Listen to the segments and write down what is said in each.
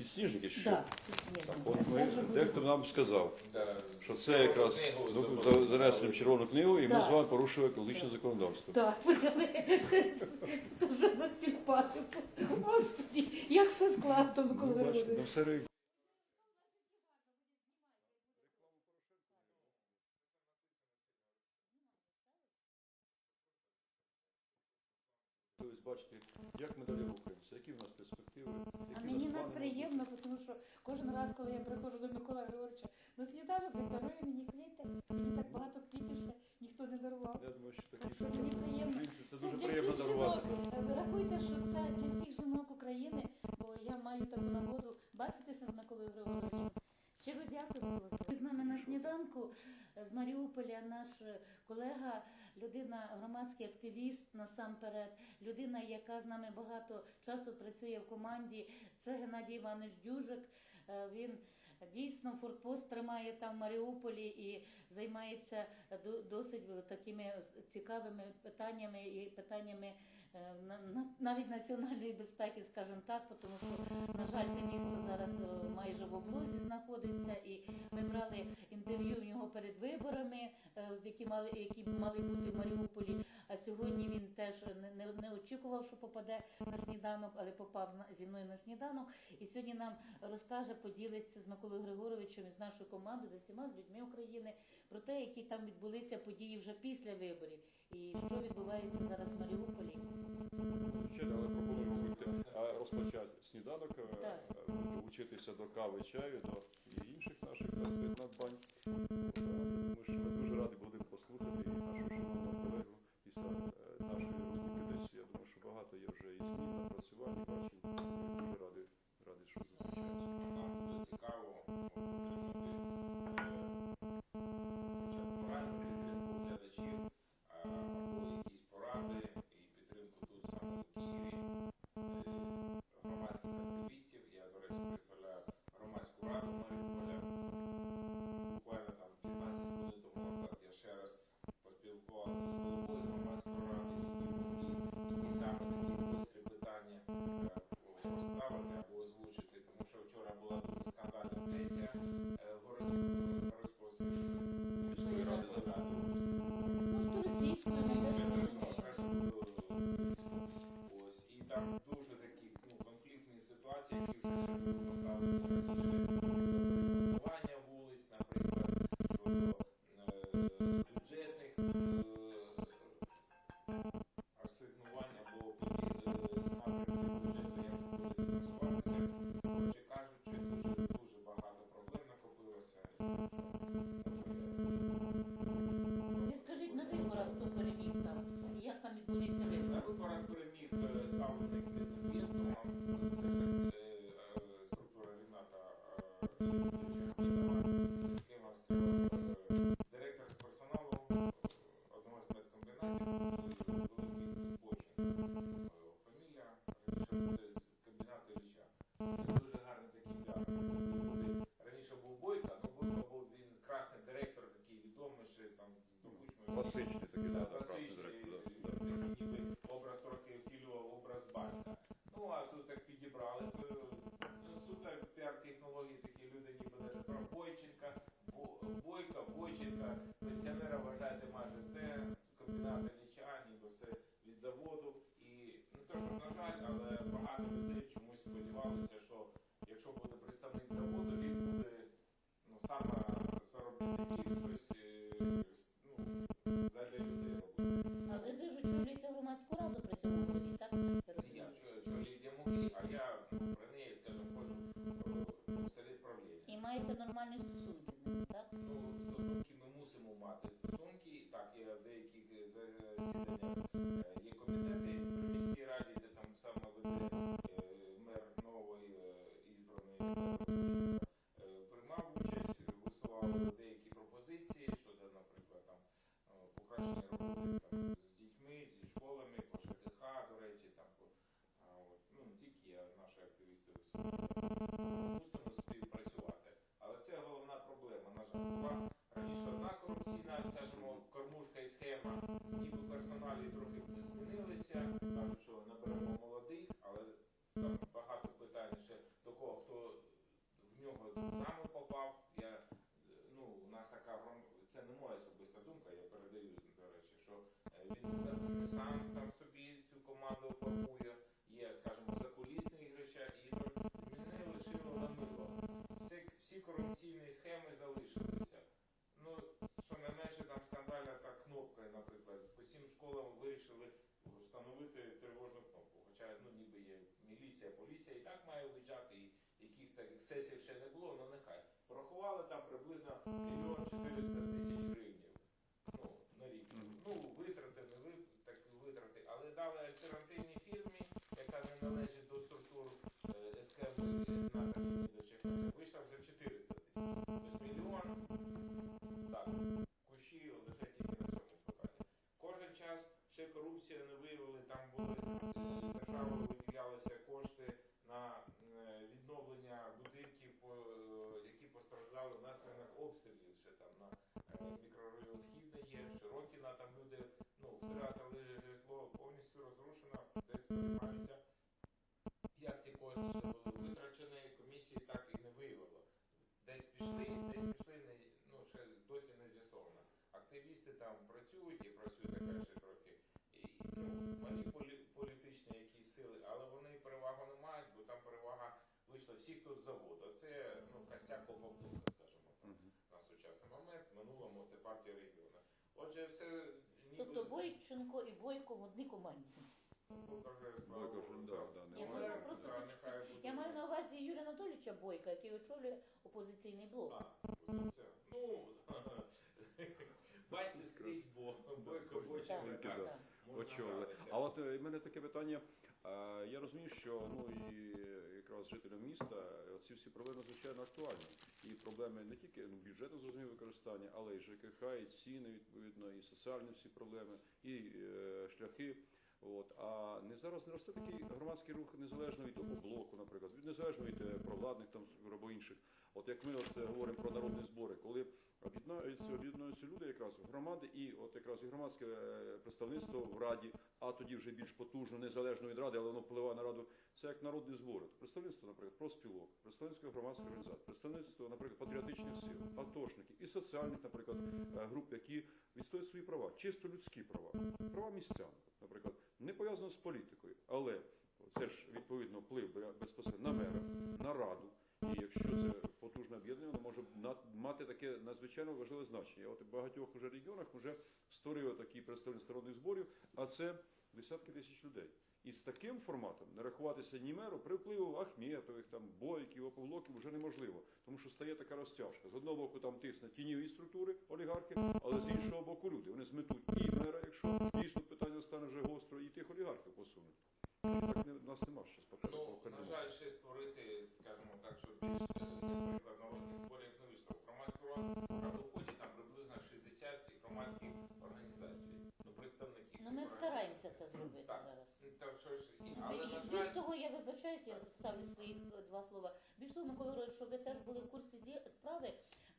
Підсніжники чи що? Так, Так, от ми, дехто нам сказав, що це якраз ну, за- занесено в червону книгу, і ми з вами порушили екологічне законодавство. Так, дуже настільпати. Господі, як все складно, Ну, бачите, ну, все Тобто, бачите, як ми далі рухаємося, які в нас перспективи, А які в мені нас приємно, тому що кожен раз, коли я приходжу до Миколи Григоровича на сніданок, він дарує мені квіти. Мені так багато квітів ще ніхто не дарував. Я думаю, що такі Так мені приємно. Це дуже приємно дарувати. жінок. Е, рахуйте, що це для всіх жінок України, бо я маю таку нагоду бачитися з Миколою Григоровичем. Щиро дякую, Микола Ви з нами на сніданку з Маріуполя наш колега, людина, громадський активіст насамперед, людина, яка з нами багато часу працює в команді. Це Геннадій Іванович Дюжик. Е, Він дійсно форпост тримає там в Маріуполі і займається досить такими цікавими питаннями і питаннями е, на- на- навіть національної безпеки, скажімо так, тому що, на жаль, те місто в облозі знаходиться, і ми брали інтерв'ю в нього перед виборами, е, які мали які мали бути в Маріуполі. А сьогодні він теж не, не, не очікував, що попаде на сніданок, але попав на- зі мною на сніданок. І сьогодні нам розкаже, поділиться з Миколою Григоровичем і з нашою командою, з усіма з людьми України про те, які там відбулися події вже після виборів, і що відбувається зараз в Маріуполі. Звичайно, але пропоную робити, розпочати сніданок, е, Так. Долучитися до кави, чаю, до інших наших. От, е, Ми ж ми дуже раді будемо послухати відбулися вибори? виборах переміг е, Бойка, Бойченка, пенсіонера вважаєте майже те, гаврон, це не моя особиста думка, я передаю, до речі, що е, він сам там собі цю команду формує, є, скажімо, закулісний грища, і мене лишило Данило. Всі, всі корупційні схеми залишилися. Ну, що не менше там скандальна та кнопка, наприклад, по всім школам вирішили встановити тривожну кнопку. Хоча ну, ніби є міліція, поліція і так має виїжджати, і якихось таких сесій ще не було, але нехай. Порахували там приблизно мільйон Mm. Десь. Як ці кошти ще були витрачені, комісії так і не виявило. Десь пішли, десь пішли, не, ну, ще досі не з'ясовано. Активісти там працюють і працюють така ще трохи. І, ну, малі полі, політичні якісь сили, але вони перевагу не мають, бо там перевага вийшла всі, хто з заводу. А це ну, костяк Попавлука, скажімо так, на сучасний момент. В минулому це партія регіону. Отже, все ніби... Тобто Бойченко і Бойко в одній команді. Бойко да, Я маю просто да, почути. нехай буде. Я маю на увазі Юрія Анатолійовича Бойка, який очолює опозиційний блок. А, позиція. Ну, бачите, скрізь бо, бойко, бойко, Так, так. так. Очолили. А от е, в мене таке питання. Е, Я розумію, що ну і якраз жителям міста ці всі проблеми звичайно актуальні. І проблеми не тільки ну, бюджету зрозуміло використання, але і ЖКХ, і ціни відповідно, і соціальні всі проблеми, і е, шляхи. От а не зараз не росте такий громадський рух незалежно від того блоку, наприклад, від незалежно від провладних там або інших. От як ми от е, говоримо про народні збори, коли об'єднаються, об'єднуються люди якраз громади, і от якраз і громадське е, представництво в раді, а тоді вже більш потужно, незалежно від ради, але воно впливає на раду. Це як народні збори. Представництво, наприклад, профспілок, представництво громадських організацій, представництво, наприклад, патріотичних сил, атошників і соціальних, наприклад, е, груп, які відстоюють свої права, чисто людські права, права містян, наприклад, не пов'язано з політикою, але це ж відповідно вплив бе- безпосередньо на мера, на раду. І якщо це потужне об'єднання, воно може мати таке надзвичайно важливе значення. От в багатьох уже регіонах вже створює такі представництва народних зборів, а це десятки тисяч людей. І з таким форматом не рахуватися ні меру при впливу Ахметових, там бойків, оповлоків вже неможливо, тому що стає така розтяжка. З одного боку там тисне тіньові структури, олігархи, але з іншого боку люди. Вони зметуть і мера, якщо дійсно питання стане вже гостро, і тих олігархів посунуть. Так не, нас нема ще потреби Ну, на жаль, ще створити, скажімо так, що більш, але, на більш того, я вибачаюсь, я ставлю своїх е, два слова. Більш того, Микола Григорович, що ви теж були в курсі ді- справи.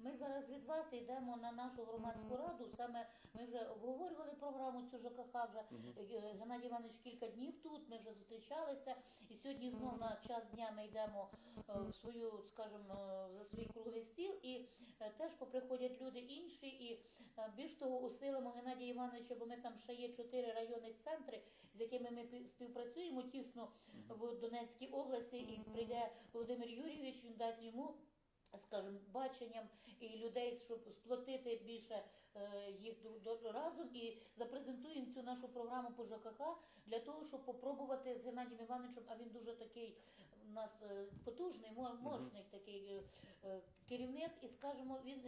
Ми зараз від вас йдемо на нашу громадську раду. Саме ми вже обговорювали програму цю ЖКХ вже Е, Геннадій Іванович кілька днів тут. Ми вже зустрічалися, і сьогодні знов на час дня ми йдемо е, в свою, скажімо, е, за свій круглий стіл. І теж поприходять люди інші. І більш того, усилимо Геннадія Івановича, бо ми там ще є чотири районних центри, з якими ми пі- співпрацюємо тісно в Донецькій області. І прийде Володимир Юрійович, він дасть йому. Скажімо, баченням і людей, щоб сплотити більше е, їх до, до разом. І запрезентуємо цю нашу програму по ЖКХ для того, щоб попробувати з Геннадієм Івановичем, а він дуже такий у нас е, потужний, мо- мощний такий е, керівник, і скажімо, він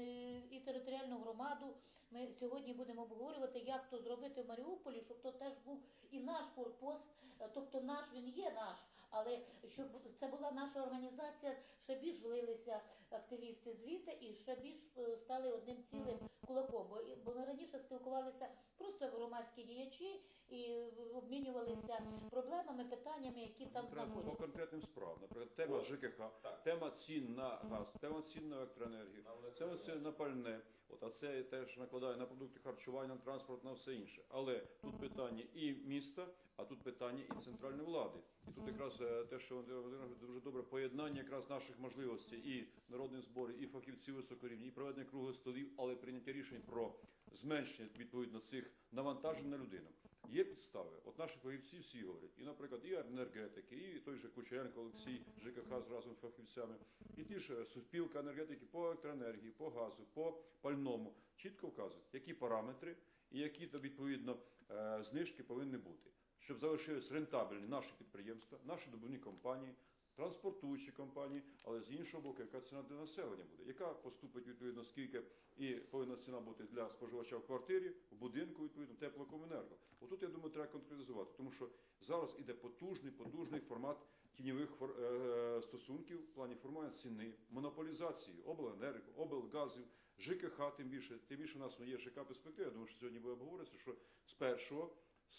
і територіальну громаду. Ми сьогодні будемо обговорювати, як то зробити в Маріуполі, щоб то теж був і наш корпус, е, тобто наш він є наш, але щоб це була наша організація, ще більш жлилися активісти звідти і ще більш е, стали одним цілим кулаком. Бо, бо ми раніше спілкувалися просто як громадські діячі і обмінювалися проблемами, питаннями, які там Конкретно- по конкретним справам. Наприклад, тема О, ЖКХ, так. тема цін на газ, тема цін на електроенергію, Але тема цін на пальне. От, а це теж накладає на продукти харчування, на транспорт, на все інше. Але тут питання і міста, а тут питання і центральної влади. І тут якраз е, те, що Володимир дуже добре поєднання якраз наших можливостей і народних зборів, і фахівців високорівні, і проведення круглих столів, але прийняття рішень про зменшення відповідно цих навантажень на людину. Є підстави. От наші фахівці всі говорять, і, наприклад, і енергетики, і той же Кучеренко Олексій, ЖКХ з разом з фахівцями, і ті ж е, суспілка енергетики по електроенергії, по газу, по пальному. Чітко вказують, які параметри і які то відповідно е, знижки повинні бути, щоб залишились рентабельні наші підприємства, наші добувні компанії, транспортуючі компанії, але з іншого боку, яка ціна для населення буде, яка поступить відповідно скільки і повинна ціна бути для споживача в квартирі, в будинку, відповідно, теплокомунерго. Отут, я думаю, треба конкретизувати, тому що зараз іде потужний, потужний формат тіньових е, стосунків в плані формування ціни, монополізації обленерго, облгазів, ЖКХ, тим більше, тим більше у нас є ЖК перспектива. Я думаю, що сьогодні буде обговоритися, що з 1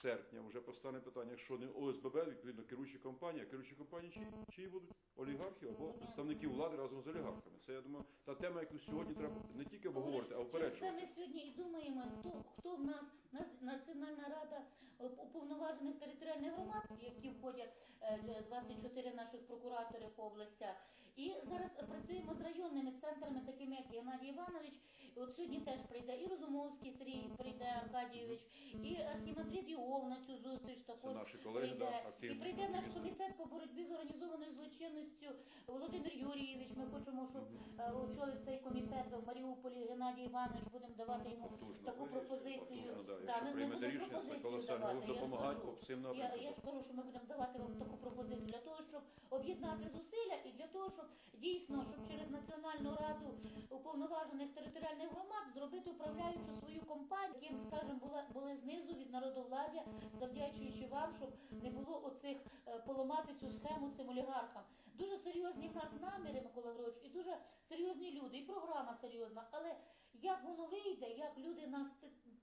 серпня вже постане питання, якщо не ОСББ, відповідно керуючі компанії, а керуючі компанії чиї, чиї будуть олігархів або представники влади разом з олігархами. Це я думаю, та тема, яку сьогодні треба не тільки обговорити, а Через упереджувати. ми сьогодні і думаємо, хто, хто в нас, нас Національна рада уповноважених територіальних громад, які входять е, 24 наших прокуратори по областях. І зараз працюємо з районними центрами, такими як Геннадій Іванович. От сьогодні теж прийде і Розумовський Сергій прийде Аркадійович, і Архімандрит Іов на цю зустріч також наші колеги да, прийде. І прийде наш комітет по боротьбі з організованою злочинністю Володимир Юрійович. Ми хочемо, щоб е, очолив цей комітет в Маріуполі Геннадій Іванович. Будемо давати йому Потужно. таку пропозицію. Да. Да, ми- будемо пропозицію давати, я ж кажу. Я, я ж кажу, що ми будемо давати вам таку пропозицію для того, щоб об'єднати зусилля і для того, щоб дійсно, щоб через Національну раду уповноважених територіальних громад зробити управляючу свою компанію, яким, скажімо, була були знизу від народовладдя, завдячуючи вам, щоб не було оцих е, поламати цю схему цим олігархам. Дуже серйозні в нас наміри, Микола Григорович, і дуже серйозні люди, і програма серйозна. Але як воно вийде, як люди нас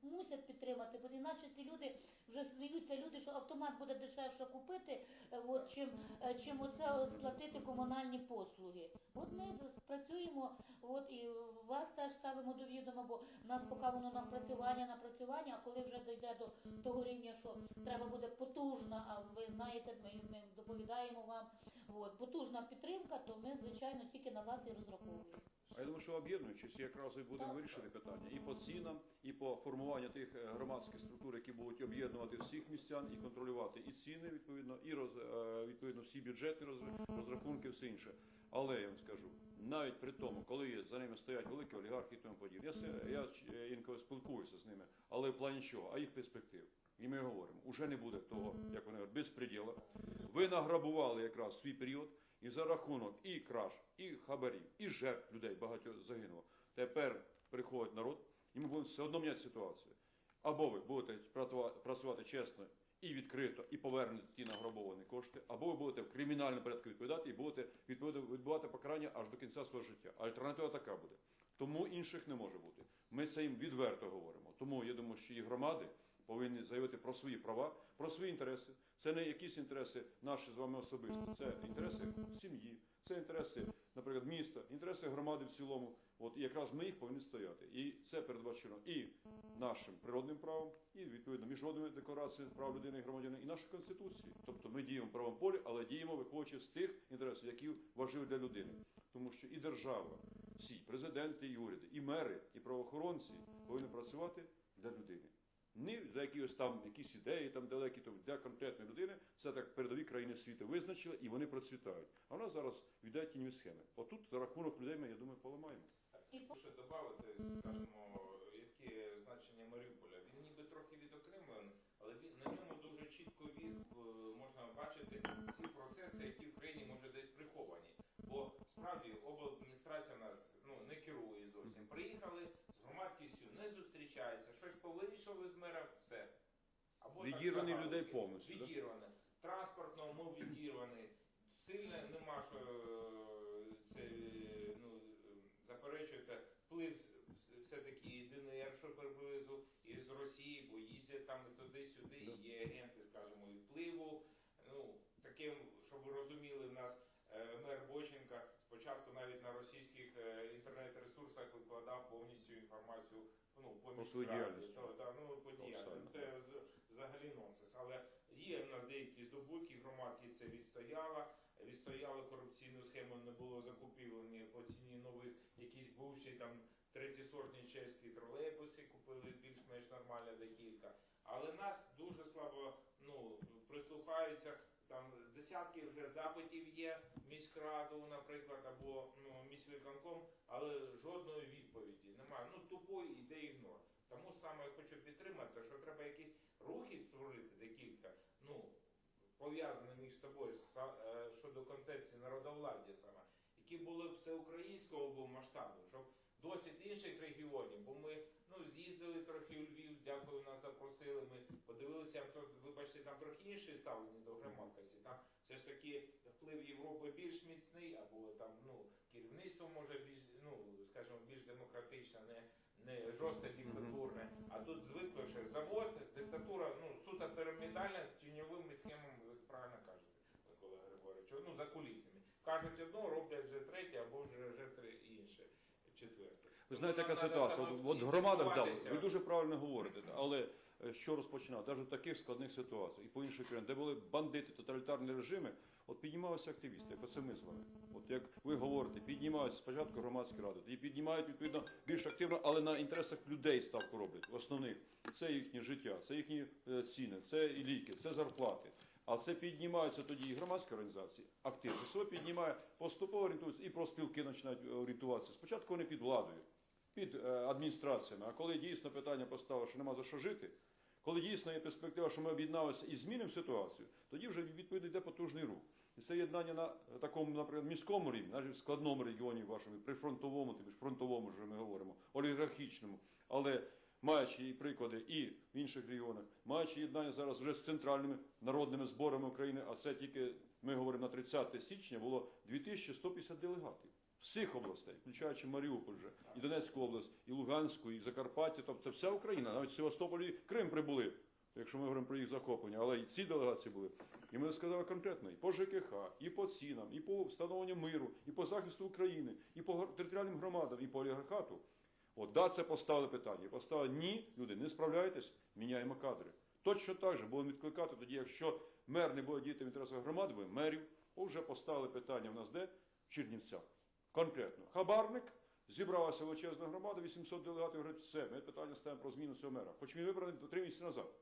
мусять підтримати, бо іначе ці люди вже сміються, люди, що автомат буде дешевше купити, е, от, чим, е, чим оце сплатити комунальні послуги. От ми працюємо, от і вас теж ставимо до відома, бо в нас поки воно напрацювання, напрацювання, а коли вже дійде до того рівня, що треба буде потужна, а ви знаєте, ми, ми доповідаємо вам, от, потужна підтримка, то ми, звичайно, тільки на вас і розраховуємо. А я думаю, що об'єднуючись, якраз і будемо вирішити питання і по цінам, і по формуванню тих е, громадських структур, які будуть об'єднувати всіх містян і контролювати і ціни відповідно, і роз, е, відповідно всі бюджетні роз- розрахунки, все інше. Але я вам скажу, навіть при тому, коли за ними стоять великі олігархи і тому подібне, я, я е, інколи спілкуюся з ними, але в плані чого? А їх перспектив. І ми говоримо, уже не буде того, як вони говорять, безпреділа. Ви награбували якраз свій період, і за рахунок і краж, і хабарів, і жертв людей багато загинуло. Тепер приходить народ, і ми будемо все одно міняти ситуацію. Або ви будете працювати чесно і відкрито, і повернете ті награбовані кошти, або ви будете в кримінальному порядку відповідати і будете відбувати покарання аж до кінця свого життя. Альтернатива така буде. Тому інших не може бути. Ми це їм відверто говоримо. Тому я думаю, що і громади повинні заявити про свої права, про свої інтереси. Це не якісь інтереси наші з вами особисто, це інтереси сім'ї, це інтереси, наприклад, міста, інтереси громади в цілому. От і якраз ми їх повинні стояти. І це передбачено і нашим природним правом, і відповідно міжнародними деклараціями прав людини і громадянина, і нашої конституції. Тобто ми діємо в правому полі, але діємо виходячи з тих інтересів, які важливі для людини. Тому що і держава, всі президенти, і уряди, і мери, і правоохоронці повинні працювати для людини. Не за якісь там якісь ідеї, там далекі там для конкретної людини. Це так передові країни світу визначили, і вони процвітають. А в нас зараз віддають тіньові схеми. Отут за рахунок людей ми, я думаю, поламаємо. Ще додати, скажімо, яке значення Маріуполя. Він ніби трохи відокремлений, але він на ньому дуже чітко від, можна бачити ці процеси, які в країні може десь приховані. Бо справді обладміністрація нас ну не керує зовсім. Приїхали не зустрічаються, щось повирішили з мером, все. Або так людей повністю, да? Відірвані. Транспортно ми відірвані. Сильно нема що е, це ну, е, заперечуєте вплив все-таки і ДНР, що приблизу, і з Росії, бо їздять там і туди-сюди, і є агенти, скажімо, і впливу. Ну, таким, щоб ви розуміли, в нас е, мер Боченка спочатку навіть на російських е, інтернет-ресурсах викладав повністю інформацію ну, по свою То, да, ну, по діяльності. Це з- взагалі нонсенс. Але є в нас деякі здобутки, громадськість це відстояла. Відстояли корупційну схему, не було закупівлені по ціні нових якісь бувші там третєсортні чеські тролейбуси, купили більш-менш нормально декілька. Але нас дуже слабо ну, прислухаються. Десятки вже запитів є міськраду, наприклад, або ну, міськвиконком, але жодної відповіді немає. Ну тупо йде ігнор. Тому саме я хочу підтримати, що треба якісь рухи створити декілька, ну пов'язані між собою е, щодо концепції народовладдя саме, які були всеукраїнського масштабу, щоб досвід інших регіонів, бо ми ну з'їздили трохи у Львів, дякую, нас запросили. Ми подивилися, то вибачте, там трохи інші ставлення до громадськості. Там все ж таки вплив Європи більш міцний, або там ну керівництво може більш ну скажімо, більш демократичне, не, не жорстко диктатурне. А тут звикли, що завод, диктатура, ну суто пірамідальна з тіньовими схемами, ви правильно кажете, Микола Григорович. Ну за кулісними. Кажуть одно, роблять вже третє, або вже, вже три інше, четверте. Ви знаєте, яка ситуація? От, от в самостійно громадах дали. Ви дуже правильно говорите, але що розпочинати? Навіть в таких складних ситуаціях і по інших країнах, де були бандити, тоталітарні режими, от піднімалися активісти, як оце ми з вами. От як ви говорите, піднімаються спочатку громадські ради, тоді піднімають відповідно більш активно, але на інтересах людей ставку роблять. Основних це їхнє життя, це їхні е, ціни, це і ліки, це зарплати. А це піднімаються тоді і громадські організації, активно. Це піднімає поступово орієнтуються, і профспілки починають орієнтуватися. Спочатку вони під владою під е, адміністраціями. А коли дійсно питання поставило, що нема за що жити, коли дійсно є перспектива, що ми об'єдналися і змінимо ситуацію, тоді вже відповідно йде потужний рух. І це єднання на такому, наприклад, міському рівні, навіть в складному регіоні вашому, прифронтовому, тим ж фронтовому вже ми говоримо, олігархічному, але маючи і приклади і в інших регіонах, маючи єднання зараз вже з центральними народними зборами України, а це тільки ми говоримо на 30 січня, було 2150 делегатів всіх областей, включаючи Маріуполь вже, і Донецьку область, і Луганську, і Закарпаття, тобто вся Україна, навіть Севастополь і Крим прибули, якщо ми говоримо про їх захоплення, але і ці делегації були. І ми сказали конкретно і по ЖКХ, і по цінам, і по встановленню миру, і по захисту України, і по територіальним громадам, і по олігархату. От да, це поставили питання. Поставили ні, люди, не справляєтесь, міняємо кадри. Точно так же будемо відкликати тоді, якщо мер не буде діяти в інтересах громади, мерів, вже поставили питання в нас де? В Чернівцях. Конкретно. Хабарник, зібралася величезна громада, 800 делегатів говорять, все, ми питання ставимо про зміну цього мера. Хоч він вибраний до три місяці назад.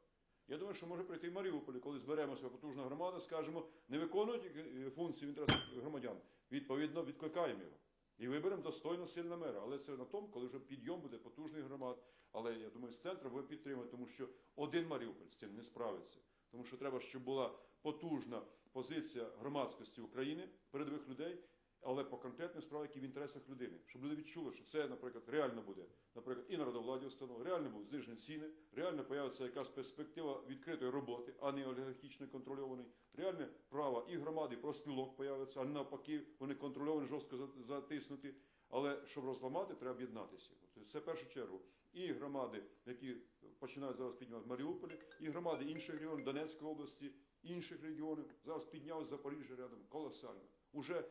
Я думаю, що може прийти в Маріуполі, коли зберемося потужна громада, скажемо, не виконують е, функції в інтересах громадян. Відповідно, відкликаємо його. І виберемо достойно сильного мера. Але це на тому, коли вже підйом буде потужний громад. Але я думаю, з центру ви підтримуєте, тому що один Маріуполь з цим не справиться. Тому що треба, щоб була потужна позиція громадськості України, передових людей, але по конкретним справам, які в інтересах людини. Щоб люди відчули, що це, наприклад, реально буде, наприклад, і народовладі установ, реально будуть знижені ціни, реально появиться якась перспектива відкритої роботи, а не олігархічно контрольованої. Реальне право і громади, і профспілок появиться, а навпаки, вони контрольовані, жорстко за- затиснуті. Але щоб розламати, треба об'єднатися. Це в першу чергу. І громади, які починають зараз піднімати в Маріуполі, і громади інших регіонів, Донецької області, інших регіонів. Зараз піднялось Запоріжжя рядом колосально. Уже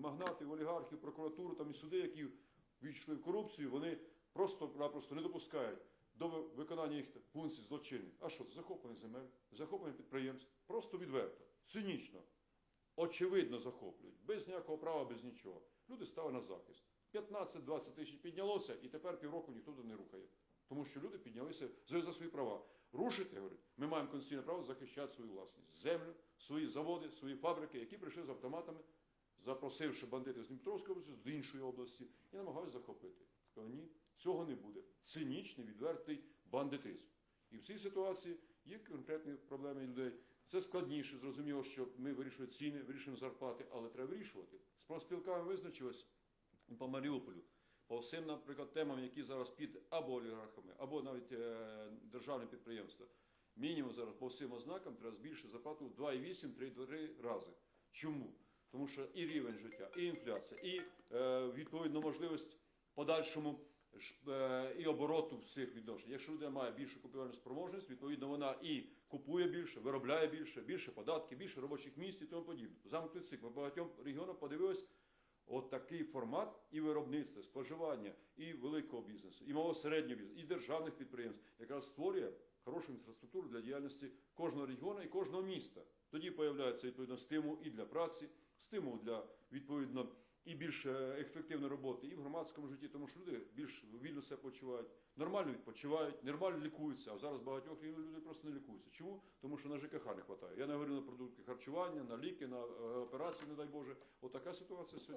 магнати, олігархи, прокуратуру там і суди, які війшли в корупцію, вони просто-напросто не допускають до виконання їх функцій злочинних. А що? Захоплення земель, захоплення підприємств. Просто відверто, цинічно, очевидно захоплюють, без ніякого права, без нічого. Люди стали на захист. 15-20 тисяч піднялося, і тепер півроку ніхто туди не рухає. Тому що люди піднялися за, за свої права. Рушити, говорить, ми маємо конституційне право захищати свою власність, землю, свої заводи, свої фабрики, які прийшли з автоматами, запросивши бандитів з Дніпровської області, з іншої області, і намагаються захопити. Сказали, ні, цього не буде. Цинічний, відвертий бандитизм. І в цій ситуації є конкретні проблеми людей. Це складніше, зрозуміло, що ми вирішуємо ціни, вирішуємо зарплати, але треба вирішувати. З профспілками визначилось по Маріуполю, по всім, наприклад, темам, які зараз під або олігархами, або навіть е, державне підприємство. Мінімум зараз по всім ознакам треба збільшити зарплату в 2,8-3 рази. Чому? Тому що і рівень життя, і інфляція, і е, відповідно можливість подальшому е, і обороту всіх відношень. Якщо людина має більшу купівельну спроможність, відповідно вона і купує більше, виробляє більше, більше податків, більше робочих місць і тому подібне. Замкнутий цикл. Ми багатьом регіонам подивились, От формат і виробництва, споживання, і великого бізнесу, і малого середнього бізнесу, і державних підприємств, якраз створює хорошу інфраструктуру для діяльності кожного регіону і кожного міста. Тоді появляється відповідно стимул і для праці, стимул для відповідно і більш е, ефективної роботи і в громадському житті, тому що люди більш вільно себе почувають, нормально відпочивають, нормально лікуються. А зараз багатьох людей просто не лікуються. Чому? Тому що на ЖКХ не вистачає. Я не говорю на продукти харчування, на ліки, на е, операції, не дай Боже. Отака ситуація сьогодні.